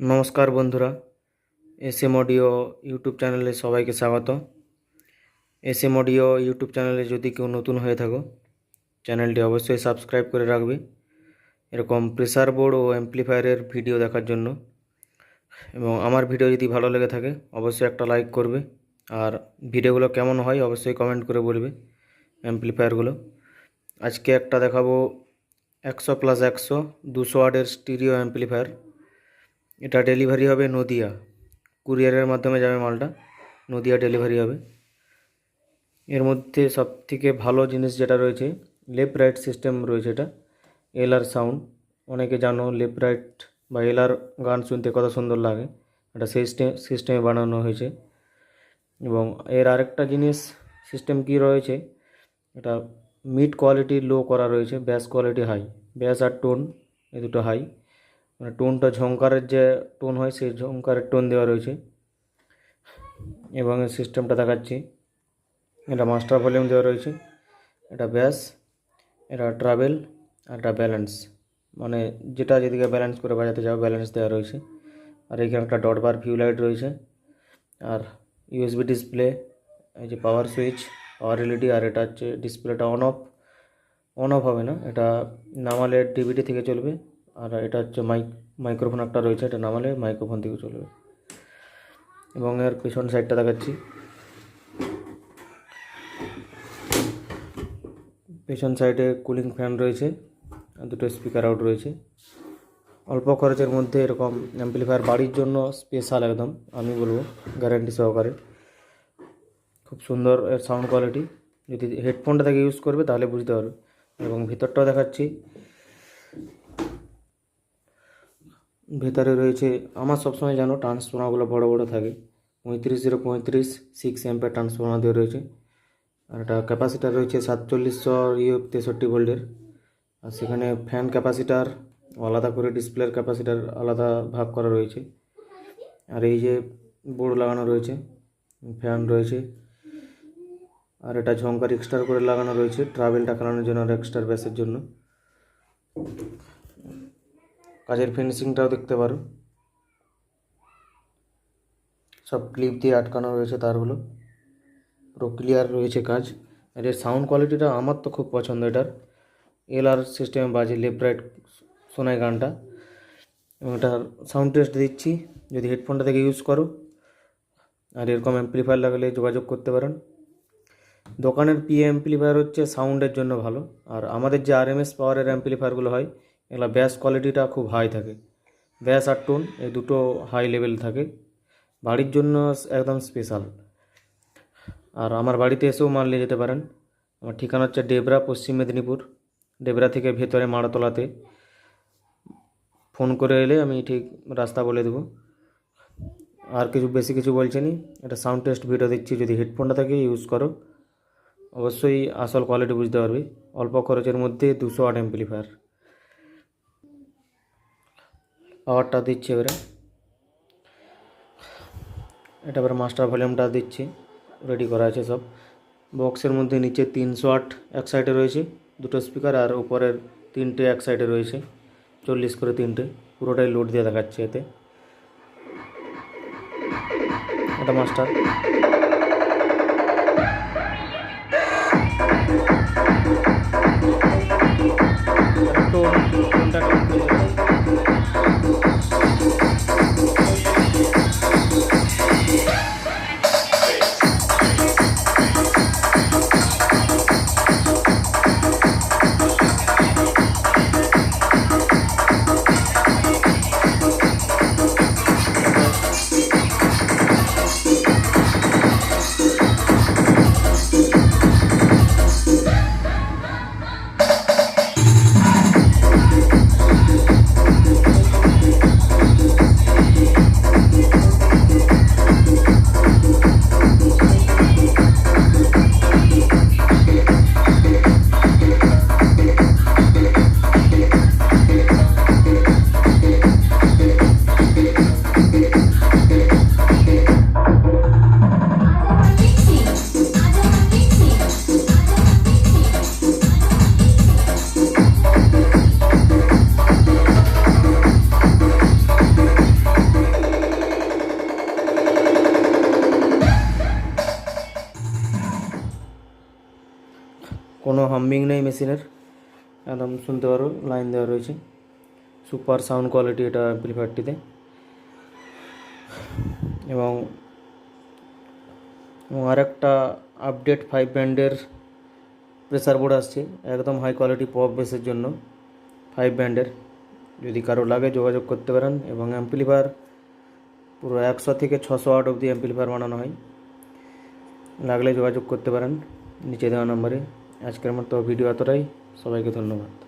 নমস্কার বন্ধুরা S M audio YouTube চ্যানেলে সবাইকে স্বাগত। এস এম অডিও ইউটিউব চ্যানেলে যদি কেউ নতুন হয়ে থাকো, চ্যানেলটি অবশ্যই সাবস্ক্রাইব করে রাখবে। এরকম প্রেসার বোর্ড ও অ্যাম্প্লিফায়ারের ভিডিও দেখার জন্য। এবং আমার ভিডিও যদি ভালো লেগে থাকে, অবশ্যই একটা লাইক করবে। আর ভিডিওগুলো কেমন হয়, অবশ্যই কমেন্ট করে বলবে অ্যাম্প্লিফায়ারগুলো। আজকে একটা দেখাবো একশো প্লাস একশো দুশো ওয়াটের স্টিরিও অ্যাম্প্লিফায়ার। এটা ডেলিভারি হবে নদিয়া। কুরিয়ারের মাধ্যমে যাবে মালটা, নদিয়া ডেলিভারি হবে। এর মধ্যে সব থেকে ভালো জিনিস যেটা রয়েছে লেফট রাইট সিস্টেম রয়েছে এটা এল আর সাউন্ড অনেকে জানো লেফট রাইট বা এল আর গান শুনতে কত সুন্দর লাগে, এটা সিস্টেম সিস্টেমে বানানো হয়েছে। এবং এর আরেকটা জিনিস সিস্টেম কি রয়েছে, এটা মিড কোয়ালিটি লো করা রয়েছে ব্যাস কোয়ালিটি হাই ব্যাস আর টোন এই দুটো হাই মানে টোনটা ঝঙ্কারের যে টোন হয়, সেই ঝঙ্কারের টোন দেওয়া রয়েছে। এবং সিস্টেমটা দেখাচ্ছি। এটা মাস্টার ভলিউম দেওয়া রয়েছে। এটা ব্যাস, এটা ট্রাভেল আর এটা ব্যালেন্স মানে যেটা যেদিকে ব্যালেন্স করে বাজাতে যাও ব্যালেন্স দেওয়া রয়েছে। আর এখানে একটা ডট বার ভিউ লাইট রয়েছে। আর ইউএসবি ডিসপ্লে এই যে পাওয়ার সুইচ পাওয়ার এলইডি আর এটা হচ্ছে ডিসপ্লেটা অন অফ অন অফ হবে না, এটা নামালে ডিভিডি থেকে চলবে। আর এটা হচ্ছে মাইক মাইক্রোফোন একটা রয়েছে, এটা নামালে মাইক্রোফোন থেকে চলবে। এবং এর পেছন সাইডটা দেখাচ্ছি। পেছন সাইডে কুলিং ফ্যান রয়েছে, আর দুটো স্পিকার আউট রয়েছে। অল্প খরচের মধ্যে এরকম অ্যাম্পলিফায়ার বাড়ির জন্য স্পেশাল একদম, আমি বলব গ্যারান্টি সহকারে। খুব সুন্দর এর সাউন্ড কোয়ালিটি যদি হেডফোনটা থেকে ইউজ করবে, তাহলে বুঝতে পারবে। এবং ভিতরটাও দেখাচ্ছি। ভেতরে রয়েছে, আমার সবসময় জানো ট্রান্সফর্মারগুলো বড় বড় থাকে। পঁয়ত্রিশ জিরো পঁয়ত্রিশ সিক্স এম্পের ট্রান্সফর্মার দিয়ে রয়েছে। আর একটা ক্যাপাসিটার রয়েছে সাতচল্লিশশো ইয়ে তেষট্টি ভোল্টের। আর সেখানে ফ্যান ক্যাপাসিটার আলাদা করে ডিসপ্লের ক্যাপাসিটার আলাদা ভাগ করা রয়েছে। আর এই যে বোর্ড লাগানো রয়েছে ফ্যান রয়েছে। আর এটা ঝঙ্কার এক্সট্রা করে লাগানো রয়েছে ট্রাভেলটা চালানোর জন্য আর এক্সট্রা ব্যাসের জন্য। কাজের ফিনিশিংটাও দেখতে পারো। সব ক্লিপ দিয়ে আটকানো রয়েছে তারগুলো। পুরো ক্লিয়ার রয়েছে কাজ। এর সাউন্ড কোয়ালিটিটা আমার তো খুব পছন্দ এটার। এল আর সিস্টেমে বাজে লেফট রাইট শোনায় গানটা। এবং এটার সাউন্ড টেস্ট দিচ্ছি। যদি হেডফোনটা থেকে ইউজ করো, আর এরকম অ্যাম্প্লিফায়ার লাগালে যোগাযোগ করতে পারেন। দোকানের পি অ্যাম্প্লিফায়ার হচ্ছে সাউন্ডের জন্য ভালো। আর আমাদের যে আর এম এস পাওয়ারের অ্যাম্প্লিফায়ারগুলো হয় এগুলো ব্যাস কোয়ালিটিটা খুব হাই থাকে। ব্যাস আর টোন, এই দুটো হাই লেভেল থাকে। বাড়ির জন্য একদম স্পেশাল আর আমার বাড়িতে এসেও মাল নিয়ে যেতে পারেন। আমার ঠিকানা হচ্ছে ডেবরা, পশ্চিম মেদিনীপুর। ডেবরা থেকে ভেতরে মাড়াতলাতে। ফোন করে এলে আমি ঠিক রাস্তা বলে দেবো। আর কিছু, বেশি কিছু বলছি নি। এটা সাউন্ড টেস্ট ভিডিও দিচ্ছি যদি হেডফোনটা থেকে ইউজ করো। অবশ্যই আসল কোয়ালিটি বুঝতে পারবে। অল্প খরচের মধ্যে দুশো আট অ্যাম্পলিফায়ার পাওয়ারটা দিচ্ছি এবারে। এটা এবার মাস্টার ভলিউমটা দিচ্ছি। রেডি করা আছে সব। বক্সের মধ্যে নিচে তিনশো আট এক সাইডে রয়েছে দুটো স্পিকার আর উপরের তিনটে এক সাইডে রয়েছে। চল্লিশ করে তিনটে। পুরোটাই লোড দিয়ে দেখাচ্ছে এতে। এটা মাস্টার হাম্বিং নেই মেশিনের একদম শুনতে পারো লাইন দেওয়া রয়েছে সুপার সাউন্ড কোয়ালিটি এটা অ্যাম্পলিফায়ারটিতে এবং এবং আরেকটা আপডেট ফাইভ ব্যান্ডের প্রেসার বোর্ড আসছে একদম হাই কোয়ালিটি পপ বেসের জন্য ফাইভ ব্যান্ডের যদি কারও লাগে যোগাযোগ করতে পারেন এবং অ্যাম্পলিফায়ার পুরো একশো থেকে ছশো আট অবধি অ্যাম্পলিফায়ার বানানো হয় লাগলে যোগাযোগ করতে পারেন নিচে দেওয়া নম্বরে আজকের মতো ভিডিও এতটাই। সবাইকে ধন্যবাদ।